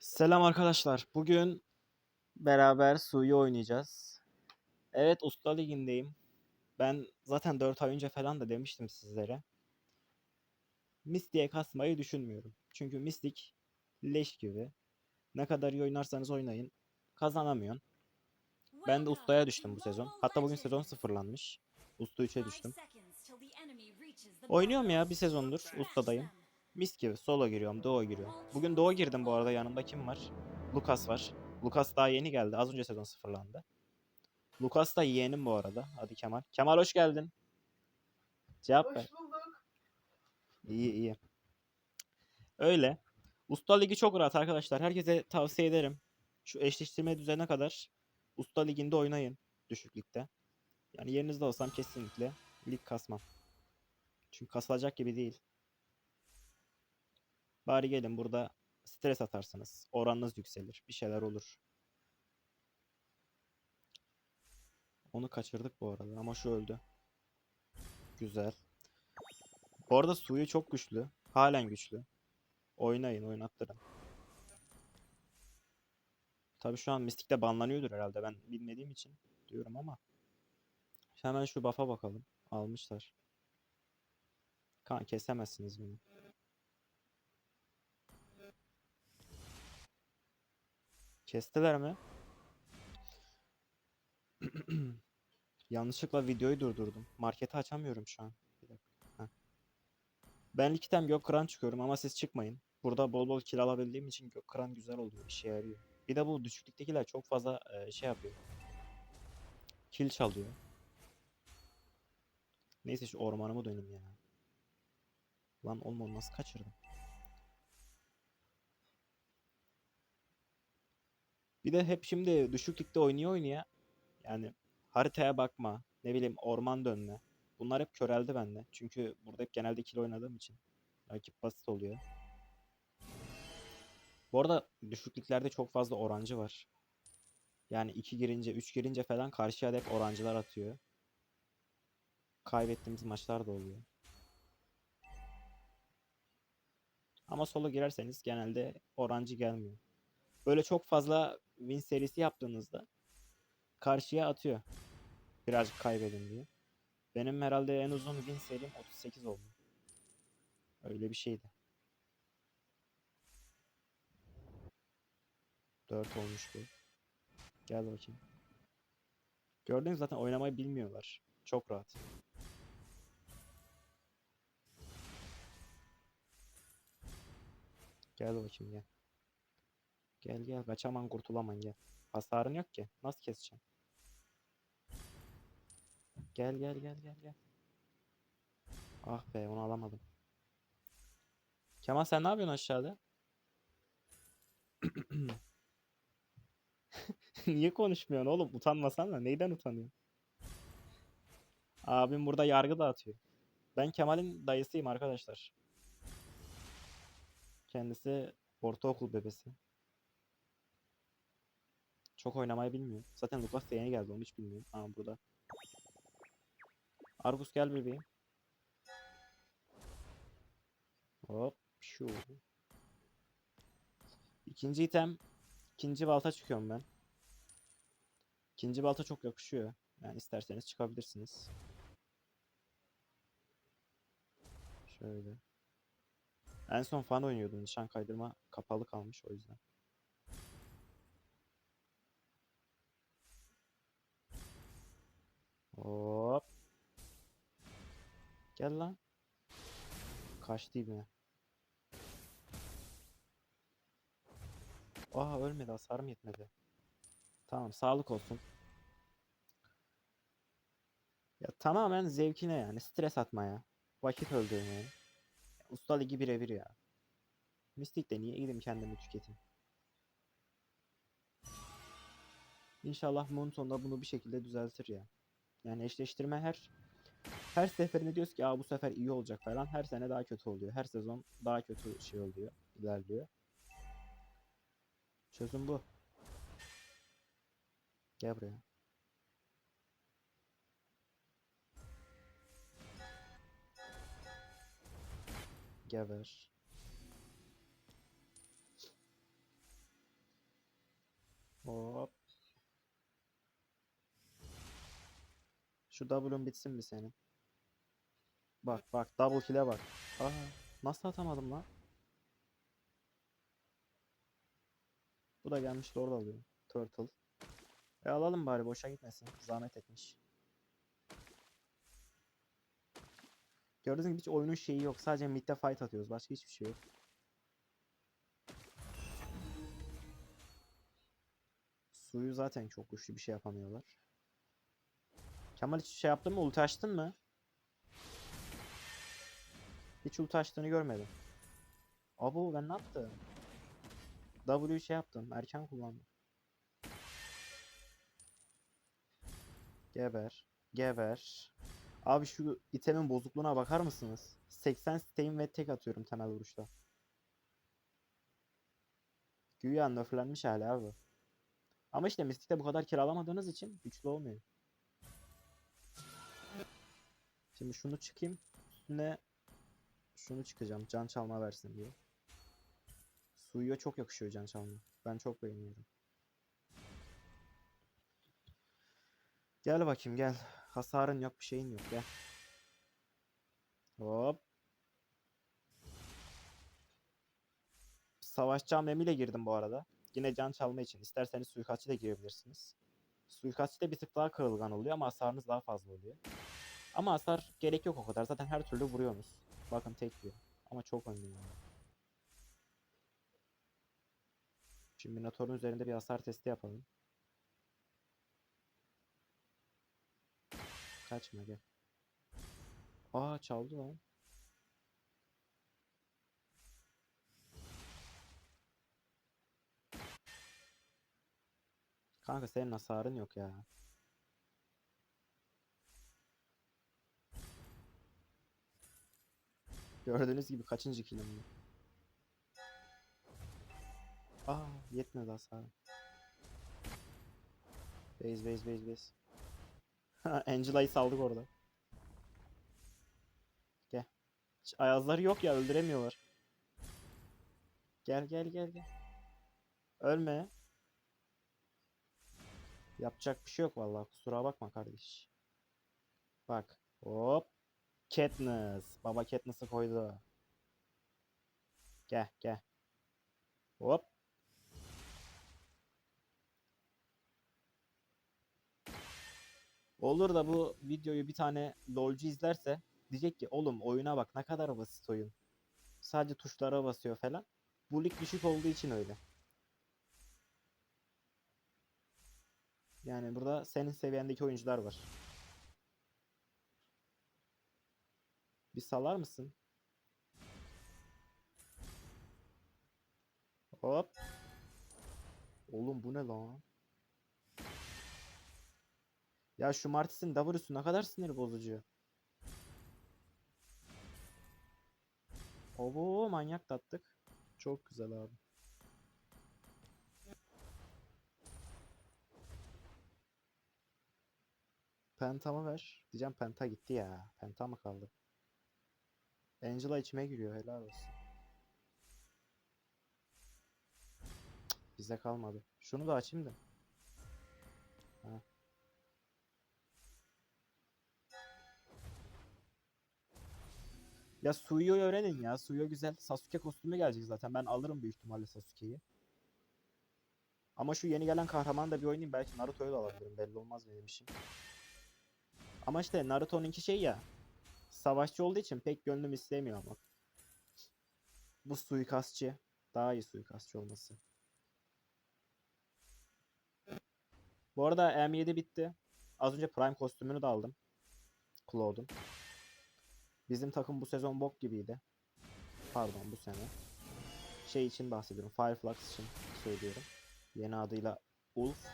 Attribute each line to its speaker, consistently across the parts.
Speaker 1: Selam arkadaşlar. Bugün beraber Su'yu oynayacağız. Evet Usta Ligi'ndeyim. Ben zaten 4 ay önce falan da demiştim sizlere. Mystic'e kasmayı düşünmüyorum. Çünkü Mystic leş gibi. Ne kadar iyi oynarsanız oynayın. Kazanamıyorsun. Ben de Usta'ya düştüm bu sezon. Hatta bugün sezon sıfırlanmış. Usta 3'e düştüm. Oynuyorum ya bir sezondur Usta'dayım. Mis gibi solo giriyorum, Doğu giriyorum. Bugün Doğu girdim bu arada yanımda kim var? Lucas var. Lucas daha yeni geldi. Az önce sezon sıfırlandı. Lucas da yeğenim bu arada. Hadi Kemal. Kemal hoş geldin. Cevap ver.
Speaker 2: Hoş bulduk.
Speaker 1: İyi iyi. Öyle. Usta Ligi çok rahat arkadaşlar. Herkese tavsiye ederim. Şu eşleştirme düzenine kadar Usta Ligi'nde oynayın. Düşüklükte. Yani yerinizde olsam kesinlikle lig kasmam. Çünkü kasılacak gibi değil. Bari gelin burada stres atarsınız. Oranınız yükselir. Bir şeyler olur. Onu kaçırdık bu arada ama şu öldü. Güzel. Bu arada suyu çok güçlü. Halen güçlü. Oynayın, oynattırın. Tabii şu an Mystic'te banlanıyordur herhalde. Ben bilmediğim için diyorum ama. Hemen şu buff'a bakalım. Almışlar. Kan kesemezsiniz bunu. Kestiler mi? Yanlışlıkla videoyu durdurdum. Marketi açamıyorum şu an. Ben likitem Gökkıran çıkıyorum ama siz çıkmayın. Burada bol bol kill alabildiğim için Gökkıran güzel oluyor. işe yarıyor. Bir de bu düşüklüktekiler çok fazla e, şey yapıyor. Kill çalıyor. Neyse şu ormanıma dönüm ya. Lan olma nasıl kaçırdım? Bir de hep şimdi düşüklükte oynuyor oynaya yani haritaya bakma, ne bileyim orman dönme. Bunlar hep köreldi bende. Çünkü burada hep genelde kill oynadığım için rakip basit oluyor. Bu arada düşüklüklerde çok fazla orancı var. Yani 2 girince, 3 girince falan karşıya hep orancılar atıyor. Kaybettiğimiz maçlar da oluyor. Ama solo girerseniz genelde orancı gelmiyor. Böyle çok fazla win serisi yaptığınızda karşıya atıyor. Birazcık kaybedin diye. Benim herhalde en uzun win serim 38 oldu. Öyle bir şeydi. 4 olmuş bu. Gel bakayım. Gördünüz zaten oynamayı bilmiyorlar. Çok rahat. Gel bakayım gel. Gel gel kaçaman kurtulaman gel. Hasarın yok ki. Nasıl keseceğim? Gel gel gel gel gel. Ah be onu alamadım. Kemal sen ne yapıyorsun aşağıda? Niye konuşmuyorsun oğlum? Utanmasana. Neyden utanıyorsun? Abim burada yargı dağıtıyor. Ben Kemal'in dayısıyım arkadaşlar. Kendisi ortaokul bebesi. Çok oynamayı bilmiyor. Zaten Lucas da yeni geldi onu hiç bilmiyor. Ama burada. Argus gel bebeğim. Hop şu. İkinci item. ikinci balta çıkıyorum ben. İkinci balta çok yakışıyor. Yani isterseniz çıkabilirsiniz. Şöyle. En son fan oynuyordum. Nişan kaydırma kapalı kalmış o yüzden. Gel lan. Kaçtı ibne. Aa ölmedi hasarım yetmedi. Tamam sağlık olsun. Ya tamamen zevkine yani stres atmaya. Vakit öldürmeye. Usta ligi birebir ya. Mystic de niye gideyim kendimi tüketeyim. İnşallah Moonton da bunu bir şekilde düzeltir ya. Yani eşleştirme her her seferinde diyoruz ki Aa, bu sefer iyi olacak falan. Her sene daha kötü oluyor. Her sezon daha kötü şey oluyor. ilerliyor. Çözüm bu. Gel buraya. Geber. Hop. Şu W'un bitsin mi senin? Bak bak double kill'e bak. Aha, nasıl atamadım lan? Bu da gelmiş orada alıyor. Turtle. E alalım bari boşa gitmesin. Zahmet etmiş. Gördüğünüz gibi hiç oyunun şeyi yok. Sadece midde fight atıyoruz. Başka hiçbir şey yok. Suyu zaten çok güçlü bir şey yapamıyorlar. Kemal hiç şey yaptın mı? Ulti açtın mı? Hiç ulti açtığını görmedim. Abo ben ne yaptım? W şey yaptım. Erken kullandım. Geber. Geber. Abi şu itemin bozukluğuna bakar mısınız? 80 stayim ve tek atıyorum temel vuruşta. Güya nerflenmiş hala abi. Ama işte Mystic'te bu kadar kiralamadığınız için güçlü olmuyor. Şimdi şunu çıkayım. Üstüne şunu çıkacağım. Can çalma versin diye. Suyuya çok yakışıyor can çalma. Ben çok beğeniyorum. Gel bakayım gel. Hasarın yok bir şeyin yok gel. Hop. Savaşçı ile girdim bu arada. Yine can çalma için. İsterseniz suikastçı da girebilirsiniz. Suikastçı da bir tık daha kırılgan oluyor ama hasarınız daha fazla oluyor. Ama hasar gerek yok o kadar. Zaten her türlü vuruyorsunuz. Bakın tek diyor. Ama çok önemli. yani. Şimdi Minotaur'un üzerinde bir hasar testi yapalım. Kaçma gel. Aa çaldı lan. Kanka senin hasarın yok ya. Gördüğünüz gibi kaçıncı kilim bu? Aa yetmedi hasarım. Base base base base. Angela'yı saldık orada. Gel. Hiç ayazları yok ya öldüremiyorlar. Gel gel gel gel. Ölme. Yapacak bir şey yok vallahi kusura bakma kardeş. Bak. Hop. Katniss. Baba Katniss'ı koydu. Gel gel. Hop. Olur da bu videoyu bir tane LoL'cu izlerse diyecek ki oğlum oyuna bak ne kadar basit oyun. Sadece tuşlara basıyor falan. Bu lig düşük olduğu için öyle. Yani burada senin seviyendeki oyuncular var. Bir salar mısın? Hop. Oğlum bu ne lan? Ya şu Martis'in W'su ne kadar sinir bozucu. Obo manyak tattık. Çok güzel abi. Penta'mı ver. Diyeceğim Penta gitti ya. Penta mı kaldı? Angela içime giriyor helal olsun. Bize kalmadı. Şunu da açayım da. Ha. Ya Suyo'yu öğrenin ya. Suyo güzel. Sasuke kostümü gelecek zaten. Ben alırım büyük ihtimalle Sasuke'yi. Ama şu yeni gelen kahraman da bir oynayayım. Belki Naruto'yu da alabilirim. Belli olmaz benim işim. Ama işte Naruto'nunki şey ya. Savaşçı olduğu için pek gönlüm istemiyor ama. Bu suikastçı. Daha iyi suikastçı olması. Bu arada M7 bitti. Az önce Prime kostümünü de aldım. Claude'un. Bizim takım bu sezon bok gibiydi. Pardon bu sene. Şey için bahsediyorum. Fireflux için söylüyorum. Yeni adıyla Ulf.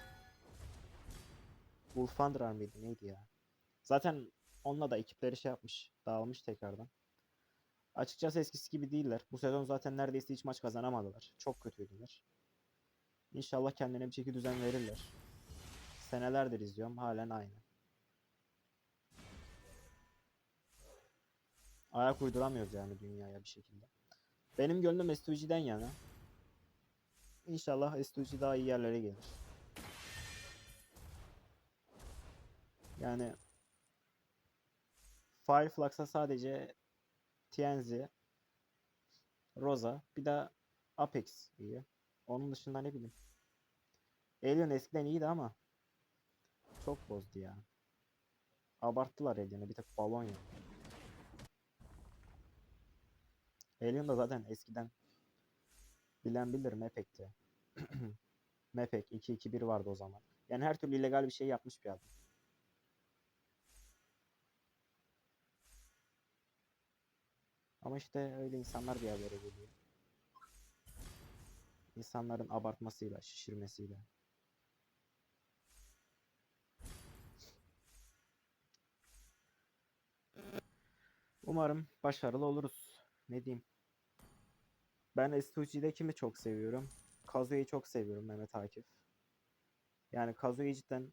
Speaker 1: Wolf Wanderer mıydı neydi ya? Zaten Onunla da ekipleri şey yapmış. Dağılmış tekrardan. Açıkçası eskisi gibi değiller. Bu sezon zaten neredeyse hiç maç kazanamadılar. Çok kötüydüler. İnşallah kendine bir çeki düzen verirler. Senelerdir izliyorum. Halen aynı. Ayak uyduramıyoruz yani dünyaya bir şekilde. Benim gönlüm Estuji'den yana. İnşallah Estuji daha iyi yerlere gelir. Yani Fireflux'a sadece TNZ, Rosa, bir de Apex iyi. Onun dışında ne bileyim. Alien eskiden iyiydi ama çok bozdu ya. Abarttılar Alien'ı bir tek balon ya. Alien da zaten eskiden bilen bilir Mepek'ti. Mepek 2-2-1 vardı o zaman. Yani her türlü illegal bir şey yapmış bir adam. Ama işte öyle insanlar bir yerlere geliyor. İnsanların abartmasıyla, şişirmesiyle. Umarım başarılı oluruz. Ne diyeyim? Ben S2G'de kimi çok seviyorum? Kazuyo'yu çok seviyorum Mehmet Akif. Yani Kazuya cidden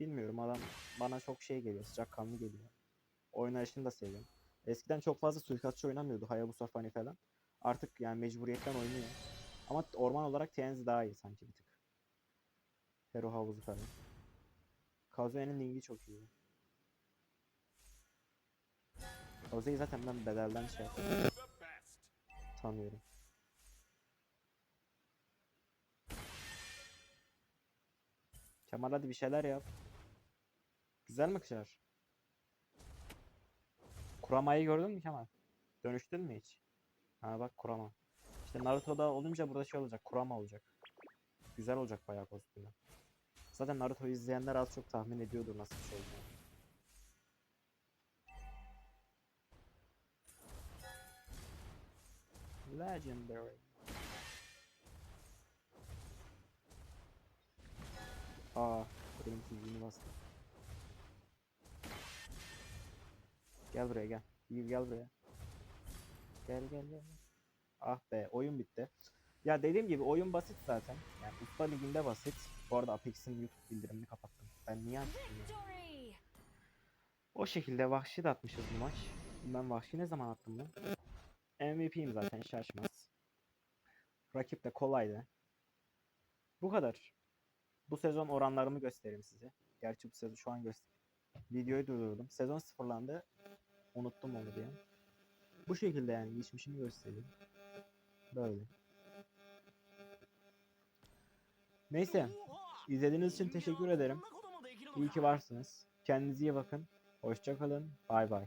Speaker 1: bilmiyorum adam bana çok şey geliyor, sıcakkanlı geliyor. Oynayışını da seviyorum. Eskiden çok fazla suikastçı oynamıyordu Hayabusa Fani falan. Artık yani mecburiyetten oynuyor. Ama orman olarak TNZ daha iyi sanki bir tık. Hero havuzu falan. Kazuya'nın lingi çok iyi. Kazuya'yı zaten ben bedelden şey. Tanıyorum. Kemal hadi bir şeyler yap. Güzel mi kışar? Kuramayı gördün mü Kemal? Dönüştün mü hiç? Ha bak kurama. İşte Naruto'da olunca burada şey olacak. Kurama olacak. Güzel olacak bayağı kostümü. Zaten Naruto'yu izleyenler az çok tahmin ediyordur nasıl bir şey olduğunu. Legendary. Aa, benim TV'ni bastı. Gel buraya gel. Yiğit gel buraya. Gel gel gel. Ah be oyun bitti. Ya dediğim gibi oyun basit zaten. Yani Usta Ligi'nde basit. Bu arada Apex'in YouTube bildirimini kapattım. Ben niye açtım! O şekilde Vahşi de atmışız bu maç. Ben Vahşi ne zaman attım lan? MVP'yim zaten şaşmaz. Rakip de kolaydı. Bu kadar. Bu sezon oranlarımı göstereyim size. Gerçi bu sezon şu an göster. Videoyu durdurdum. Sezon sıfırlandı. Unuttum onu diye. Bu şekilde yani geçmişimi göstereyim. Böyle. Neyse. İzlediğiniz için teşekkür ederim. İyi ki varsınız. Kendinize iyi bakın. Hoşçakalın. Bay bay.